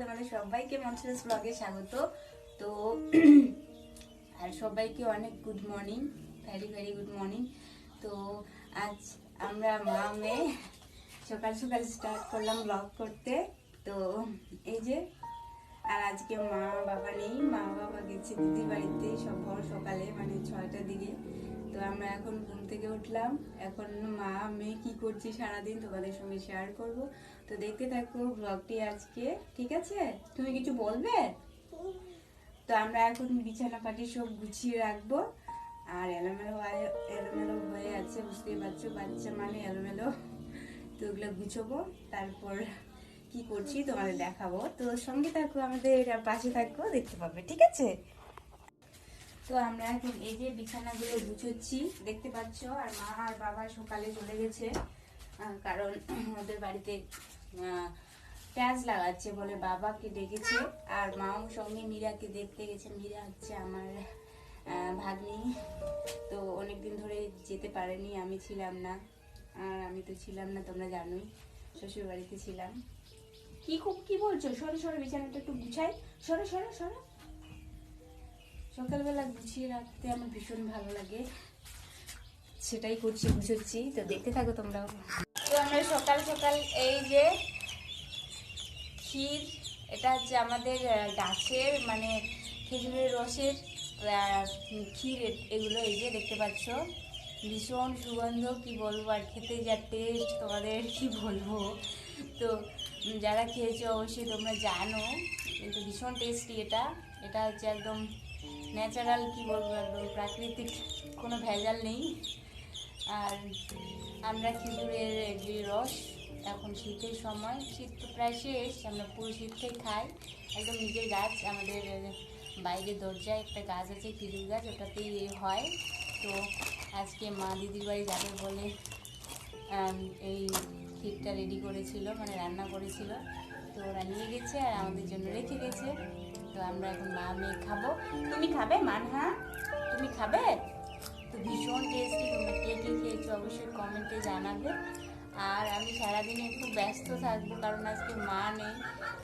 তোমাদের সবাইকে মনসুরাস ব্লগে স্বাগত। তো, আর সবাইকে অনেক good morning very very good morning তো, আজ আমরা মা, মেয়ে সকাল সকাল স্টার্ট করলাম ব্লগ করতে। তো, এই যে আর আজকে মা বাবা নেই, মা বাবা গেছে দিদির বাড়িতে সব সকালে মানে ছয়টার দিকে। তো আমরা এখন ঘুম থেকে উঠলাম। এখন মা, মেয়ে কি করছি সারাদিন তোমাদের সঙ্গে শেয়ার করব। তো দেখতে থাকো ব্লগটি আজকে, ঠিক আছে? তুমি কিছু বলবে? তো আমরা এখন বিছানা পাটি সব গুছিয়ে রাখব। আর এলোমেলো এলোমেলো হয়ে আছে, বুঝতেই পারছ, বাচ্চা মানে এলোমেলো। তো ওগুলো গুছবো, তারপর কি করছি তোমাদের দেখাবো। তো সঙ্গে থাকো, আমাদের পাশে থাকো, দেখতে পাবে, ঠিক আছে? তো আমরা এখন এই যে বিছানাগুলো গুছোচ্ছি, দেখতে পাচ্ছ? আর মা আর বাবা সকালে চলে গেছে কারণ ওদের বাড়িতে প্যাঁচ লাগাচ্ছে বলে বাবাকে ডেকেছে, আর মাও সঙ্গে মীরাকে দেখতে গেছে। মীরা হচ্ছে আমার ভাগ্নি। তো অনেকদিন ধরে যেতে পারেনি, আমি ছিলাম না। আর আমি তো ছিলাম না, তোমরা জানোই শ্বশুর বাড়িতে ছিলাম। কি কি বলছো? সরে সরে, বিছানাটা একটু গুছাই। সরে সরে সরে। সকালবেলা গুছিয়ে রাখতে আমার ভীষণ ভালো লাগে। সেটাই করছি, গুছোচ্ছি। তো দেখতে থাকো তোমরাও। তো আমরা সকাল সকাল এই যে ক্ষীর, এটা হচ্ছে আমাদের গাছের মানে খেজুরের রসের ক্ষীর এগুলো এই যে দেখতে পাচ্ছ। ভীষণ সুগন্ধ, কি বলব? আর খেতে যা টেস্ট তোমাদের কি বলব? তো যারা খেয়েছো অবশ্যই তোমরা জানো, কিন্তু ভীষণ টেস্টি এটা। এটা হচ্ছে একদম ন্যাচারাল কি বলব, একদম প্রাকৃতিক, কোনো ভেজাল নেই। আর আমরা খেজুরের যে রস, এখন শীতের সময়, শীত তো প্রায় শেষ, আমরা পুরো শীতটাই খাই। একদম নিজের গাছ, আমাদের বাইরে দরজায় একটা গাছ আছে, খেজুর গাছ, ওটাতেই হয়। তো আজকে মা দিদির বাড়ি যাবে বলে এই ক্ষীরটা রেডি করেছিল মানে রান্না করেছিল। তো ওরা নিয়ে গেছে আর আমাদের জন্য রেখে গেছে। তো আমরা এখন মা মেয়ে খাব। তুমি খাবে মানহা তুমি খাবে? তো ভীষণ টেস্টি তোমরা কে কে খেয়েছো অবশ্যই কমেন্টে জানাবে। আর আমি সারাদিন একটু ব্যস্ত থাকব, কারণ আজকে মা নেই।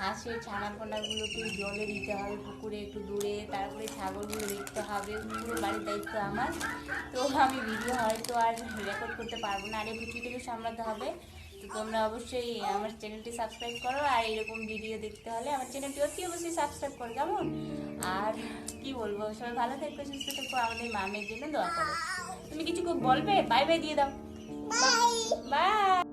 হাঁসের ছানা পোনাগুলোকে জলে দিতে হবে, পুকুরে একটু দূরে, তারপরে ছাগলগুলো দেখতে হবে, পুরো বাড়ির দায়িত্ব আমার। তো আমি ভিডিও হয়তো আর রেকর্ড করতে পারব না। আর এই ভিডিওটাকে সামলাতে হবে। তো তোমরা অবশ্যই আমার চ্যানেলটি সাবস্ক্রাইব করো আর এরকম ভিডিও দেখতে হলে আমার চ্যানেলটি অতি অবশ্যই সাবস্ক্রাইব করো কেমন? আর কি বলব সবাই ভালো থাকবে সুস্থ থাকব আমাদের মামের জন্য দোয়া করো। তুমি কিছু খুব বলবে? বাই বাই দিয়ে দাও। বাই